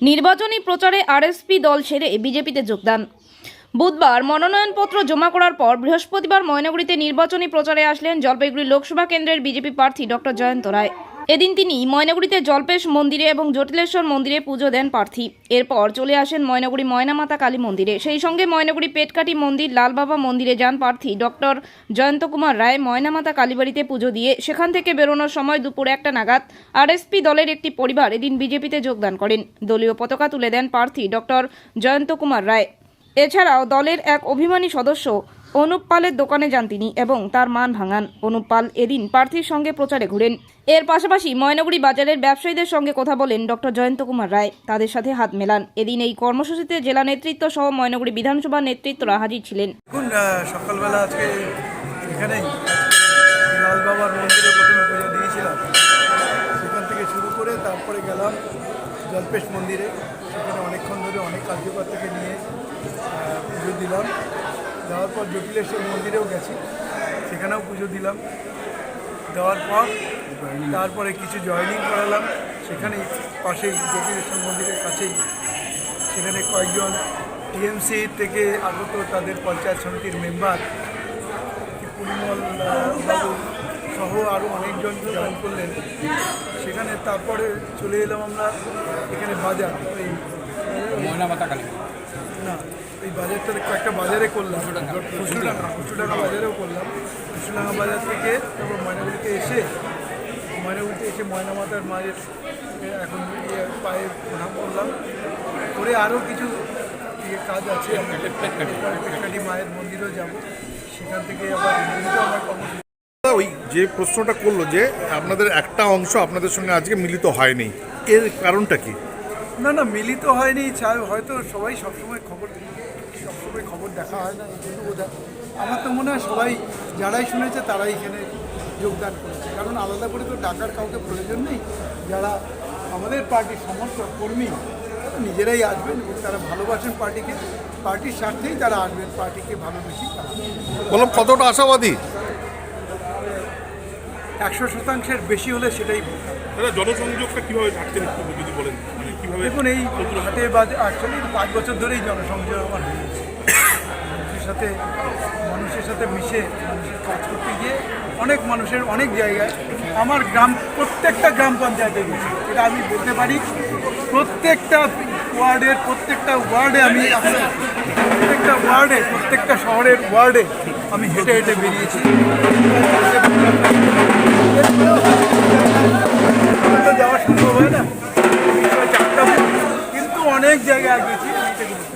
নির্বাচনী প্রচারে আরএসপি দল ছেড়ে বিজেপিতে যোগদান। বুধবার মনোনয়নপত্র জমা করার পর বৃহস্পতিবার ময়নাগুড়িতে নির্বাচনী প্রচারে আসলেন জলপাইগুড়ি লোকসভা কেন্দ্রের বিজেপি প্রার্থী ডক্টর জয়ন্ত রায়। এদিন তিনি ময়নাগুড়িতে জল্পেশ মন্দিরে এবং জটিলেশ্বর মন্দিরে পুজো দেন প্রার্থী। এরপর চলে আসেন ময়নাগুড়ি ময়নামাতা কালী মন্দিরে। সেই সঙ্গে ময়নাগুড়ি পেটকাটি মন্দির, লালবাবা মন্দিরে যান প্রার্থী ডক্টর জয়ন্ত কুমার রায় ময়নামাতা কালীবাড়িতে পুজো দিয়ে সেখান থেকে বেরোনোর সময় দুপুরে একটা নাগাদ আরএসপি দলের একটি পরিবার এদিন বিজেপিতে যোগদান করেন। দলীয় পতাকা তুলে দেন প্রার্থী ডক্টর জয়ন্ত কুমার রায়। এছাড়াও দলের এক অভিমানী সদস্য অনুপ পালের দোকানে যান তিনি এবং তার মান ভাঙান। অনুপ পাল এদিন প্রার্থীর সঙ্গে প্রচারে ঘুরেন। এর পাশাপাশি ময়নাগুড়ি বাজারের ব্যবসায়ীদের সঙ্গে কথা বলেন ডক্টর জয়ন্ত কুমার রায়। তাদের সাথে হাত মেলান। এদিন এই কর্মসূচিতে জেলা নেতৃত্ব সহ ময়নাগুড়ি বিধানসভা নেতৃত্বরা হাজির ছিলেন। থেকে তারপরে গেলাম জল্পেশ মন্দিরে। সেখানে অনেকক্ষণ ধরে অনেক কার্যকর্তাকে নিয়ে পুজো দিলাম। যাওয়ার পর জটিলেশ্বর মন্দিরেও গেছি। সেখানেও পুজো দিলাম। দেওয়ার পর তারপরে কিছু জয়েনিং করালাম। সেখানে পাশেই জটিলেশ্বর মন্দিরের কাছেই। সেখানে কয়েকজন টিএমসি থেকে আগত তাদের পঞ্চায়েত সমিতির মেম্বার পরিমল সহ আরও অনেকজন জয়েন করলেন। সেখানে তারপরে চলে এলাম আমরা এখানে বাজার এই ময়নামাতা কালী। না। এই বাজারটা কয়েকটা বাজারে করলাম। কুচুডাঙ্গা কুচুডাঙ্গা বাজারেও করলাম। কুচুডাঙ্গা বাজার থেকে তারপর ময়নাগুড়িতে এসে ময়নাগুড়িতে এসে ময়না মাতার মায়ের এখন ইয়ে পায়ে প্রণাম করলাম। করে আরও কিছু ইয়ে কাজ আছে। পেটকাটি মায়ের মন্দিরেও যাব। সেখান থেকে আবার আমার কর্মসূচি ওই যে প্রশ্নটা করল যে আপনাদের একটা অংশ আপনাদের সঙ্গে আজকে মিলিত হয়নি। এর কারণটা কি? না না, মিলিত হয়নি হয়তো সবাই সবসময় খবর সবসময় খবর দেখা হয় না জন্য বোধহয় আমার তো মনে হয় সবাই যারাই শুনেছে তারাই এখানে যোগদান করেছে কারণ আলাদা করে তো ডাকার কাউকে প্রয়োজন নেই, যারা আমাদের পার্টির সমর্থক, কর্মী, তারা নিজেরাই আসবেন এবং তারা ভালোবাসেন পার্টিকে, পার্টির স্বার্থেই তারা আসবেন, পার্টিকে ভালোবেসেই। বললাম কতটা আশাবাদী একশো শতাংশের বেশি হলে সেটাই। দাদা জনসংযোগটা কীভাবে থাকছেন একটু যদি বলেন? মানে কীভাবে দেখুন এই হাটে বাজে অ্যাকচুয়ালি পাঁচ বছর ধরেই জনসংযোগ আমার মানুষের সাথে মানুষের সাথে মিশে মানুষের কাজ করতে গিয়ে অনেক মানুষের অনেক জায়গায় আমার গ্রাম প্রত্যেকটা গ্রাম পঞ্চায়েতে গেছি এটা আমি বলতে পারি প্রত্যেকটা ওয়ার্ডের প্রত্যেকটা ওয়ার্ডে আমি প্রত্যেকটা ওয়ার্ডে প্রত্যেকটা শহরের ওয়ার্ডে আমি হেঁটে হেঁটে বেরিয়েছি। যাওয়া সম্ভব হয় না। কিন্তু অনেক জায়গায় গেছি আমি এটাকে বলতে পারি।